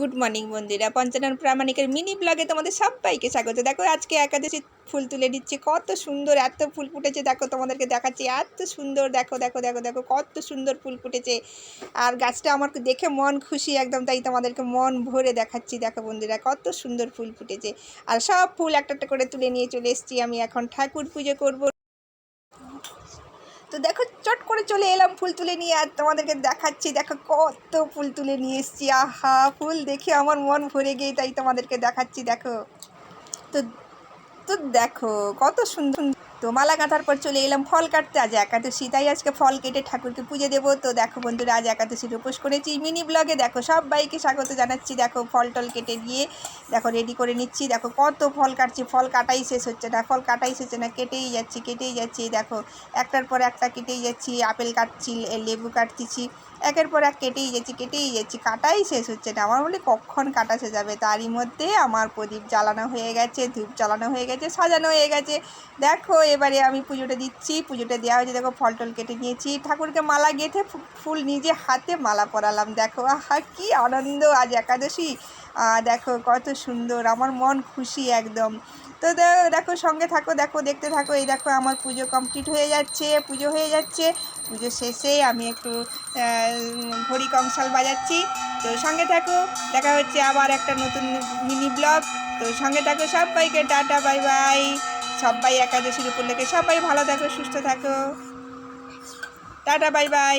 Good morning বন্ধুরা। Panchanan প্রামাণিকের mini ব্লগে তোমাদের সবাইকে স্বাগত। দেখো, আজকে একাদশী ফুল তুলে দিচ্ছি। কত সুন্দর, এত ফুল ফুটেছে। দেখো, তোমাদেরকে দেখাচ্ছি। এত সুন্দর, দেখো দেখো দেখো দেখো, কত সুন্দর ফুল ফুটেছে। আর গাছটা আমার দেখে মন খুশি একদম, তাই তোমাদেরকে মন ভরে দেখাচ্ছি। দেখো বন্ধুরা, কত সুন্দর ফুল ফুটেছে। আর সব ফুল একটা একটা করে তুলে নিয়ে চলে এসেছি। আমি এখন ঠাকুর পুজো করব। তো দেখো, চট করে চলে এলাম ফুল তুলে নিয়ে আর তোমাদেরকে দেখাচ্ছি। দেখো, কত ফুল তুলে নিয়ে এসছি। আহা, ফুল দেখে আমার মন ভরে গিয়ে তাই তোমাদেরকে দেখাচ্ছি, দেখো। তো তো দেখো, কত সুন্দর তো মালা কাঁথার পর চলে এলাম ফল কাটতে। আজ একাদশী, তাই আজকে ফল কেটে ঠাকুরকে পুজো দেবো। তো দেখো বন্ধুরা, আজ একাদশীর উপোস করেছি মিনি ব্লগে। দেখো সব বাইকে স্বাগত জানাচ্ছি। দেখো ফল টল কেটে দিয়ে দেখো রেডি করে নিচ্ছি। দেখো কত ফল কাটছি, ফল কাটাই শেষ হচ্ছে না, ফল কাটাই শেষ হচ্ছে না, কেটেই যাচ্ছি কেটেই যাচ্ছি। দেখো একটার পর একটা কেটেই যাচ্ছি, আপেল কাটছি লেবু কাটতেছি। একের পর এক কেটেই যাচ্ছি কেটেই যাচ্ছি, কাটাই শেষ হচ্ছে না। আমার বলে কখন কাটা শেষ যাবে তারই মধ্যে আমার প্রদীপ জ্বালানো হয়ে গেছে, ধূপ জ্বালানো হয়ে গেছে, সাজানো হয়ে গেছে। দেখো এবারে আমি পুজোটা দিচ্ছি, পুজোটা দেওয়া হয়েছে, দেখো ফল টল কেটে নিয়েছি। ঠাকুরকে মালা গেঁথে ফুল নিজে হাতে মালা পরালাম, দেখো, আহা, কি আনন্দ আজ একাদশী। দেখো, কত সুন্দর, আমার মন খুশি একদম। তো দেখো, সঙ্গে থাকো, দেখো, দেখতে থাকো, এই দেখো, আমার পুজো কমপ্লিট হয়ে যাচ্ছে, পুজো হয়ে যাচ্ছে। পুজো শেষে আমি একটু ঘড়ি কংসাল বাজাচ্ছি। তো সঙ্গে থাকো, দেখা হচ্ছে আবার একটা নতুন মিনি ব্লগ। তো সঙ্গে থাকো সবাইকে, টাটা, বাই বাই। সবাই একাদশীর উপলক্ষে সবাই ভালো থাকো সুস্থ থাকো। Tata bye bye.